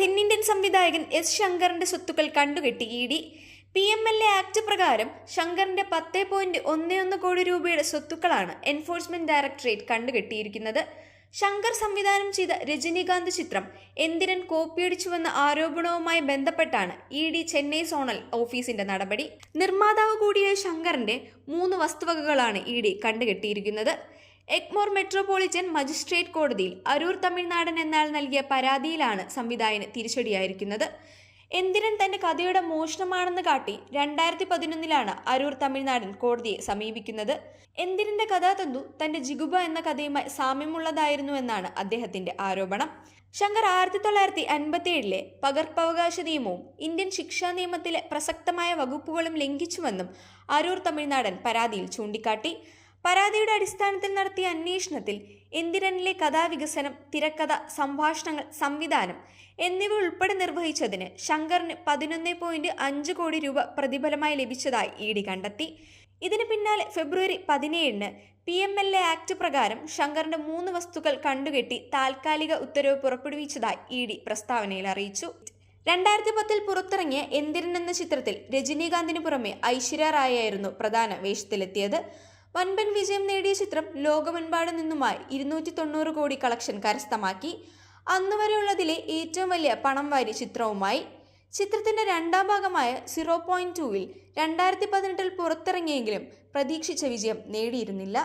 തെന്നിന്ത്യൻ സംവിധായകൻ എസ് ശങ്കറിന്റെ സ്വത്തുക്കൾ കണ്ടുകെട്ടി E D. P M L A act പ്രകാരം ശങ്കറിന്റെ പത്ത് പോയിന്റ് ഒന്ന് ഒന്ന് കോടി രൂപയുടെ സ്വത്തുക്കളാണ് എൻഫോഴ്സ്മെന്റ് ഡയറക്ടറേറ്റ് കണ്ടുകെട്ടിയിരിക്കുന്നത്. ശങ്കർ സംവിധാനം ചെയ്ത രജനീകാന്ത് ചിത്രം എന്തിരൻ കോപ്പിയടിച്ചുവെന്ന ആരോപണവുമായി ബന്ധപ്പെട്ടാണ് ഇ ഡി ചെന്നൈ സോണൽ ഓഫീസിന്റെ നടപടി. നിർമ്മാതാവ് കൂടിയായ ശങ്കറിന്റെ മൂന്ന് വസ്തുവകകളാണ് ഇ ഡി കണ്ടുകെട്ടിയിരിക്കുന്നത്. എഗ്മോർ മെട്രോപൊളിറ്റൻ മജിസ്ട്രേറ്റ് കോടതിയിൽ അരൂർ തമിഴ്നാടൻ എന്നാൾ നൽകിയ പരാതിയിലാണ് സംവിധായകന് തിരിച്ചടിയായിരിക്കുന്നത്. എന്തിനൻ തന്റെ കഥയുടെ മോഷണമാണെന്ന് കാട്ടി രണ്ടായിരത്തി പതിനൊന്നിലാണ് അരൂർ തമിഴ്നാടൻ കോടതിയെ സമീപിക്കുന്നത്. എന്തിരന്റെ കഥാതന്തു തന്റെ ജിഗുബ എന്ന കഥയുമായി സാമ്യമുള്ളതായിരുന്നു എന്നാണ് അദ്ദേഹത്തിന്റെ ആരോപണം. ശങ്കർ ആയിരത്തി തൊള്ളായിരത്തി അൻപത്തി ഏഴിലെ പകർപ്പവകാശ നിയമവും ഇന്ത്യൻ ശിക്ഷാ നിയമത്തിലെ പ്രസക്തമായ വകുപ്പുകളും ലംഘിച്ചുവെന്നും അരൂർ തമിഴ്നാടൻ പരാതിയിൽ ചൂണ്ടിക്കാട്ടി. പരാതിയുടെ അടിസ്ഥാനത്തിൽ നടത്തിയ അന്വേഷണത്തിൽ എന്തിരനിലെ കഥാവികസനം തിരക്കഥ സംഭാഷണങ്ങൾ സംവിധാനം എന്നിവ ഉൾപ്പെടെ നിർവഹിച്ചതിന് ശങ്കറിന് പതിനൊന്ന് പോയിന്റ് അഞ്ച് കോടി രൂപ പ്രതിഫലമായി ലഭിച്ചതായി ഇ ഡി കണ്ടെത്തി. ഇതിന് പിന്നാലെ ഫെബ്രുവരി പതിനേഴിന് P M L A act പ്രകാരം ശങ്കറിന്റെ മൂന്ന് വസ്തുക്കൾ കണ്ടുകെട്ടി താൽക്കാലിക ഉത്തരവ് പുറപ്പെടുവിച്ചതായി ഇ ഡി പ്രസ്താവനയിൽ അറിയിച്ചു. രണ്ടായിരത്തി പത്തിൽ പുറത്തിറങ്ങിയ എന്തിരൻ എന്ന ചിത്രത്തിൽ രജനീകാന്തിന് പുറമെ ഐശ്വര്യ റായായിരുന്നു പ്രധാന വേഷത്തിലെത്തിയത്. വൻപൻ വിജയം നേടിയ ചിത്രം ലോകമെമ്പാടും നിന്നുമായി ഇരുന്നൂറ്റി തൊണ്ണൂറ് കോടി കളക്ഷൻ കരസ്ഥമാക്കി. അന്നുവരെയുള്ളതിലെ ഏറ്റവും വലിയ പണം വാരി ചിത്രവുമായി ചിത്രത്തിന്റെ രണ്ടാം ഭാഗമായ സീറോ പോയിന്റ് ടൂവിൽ രണ്ടായിരത്തി പതിനെട്ടിൽ പുറത്തിറങ്ങിയെങ്കിലും പ്രതീക്ഷിച്ച വിജയം നേടിയിരുന്നില്ല.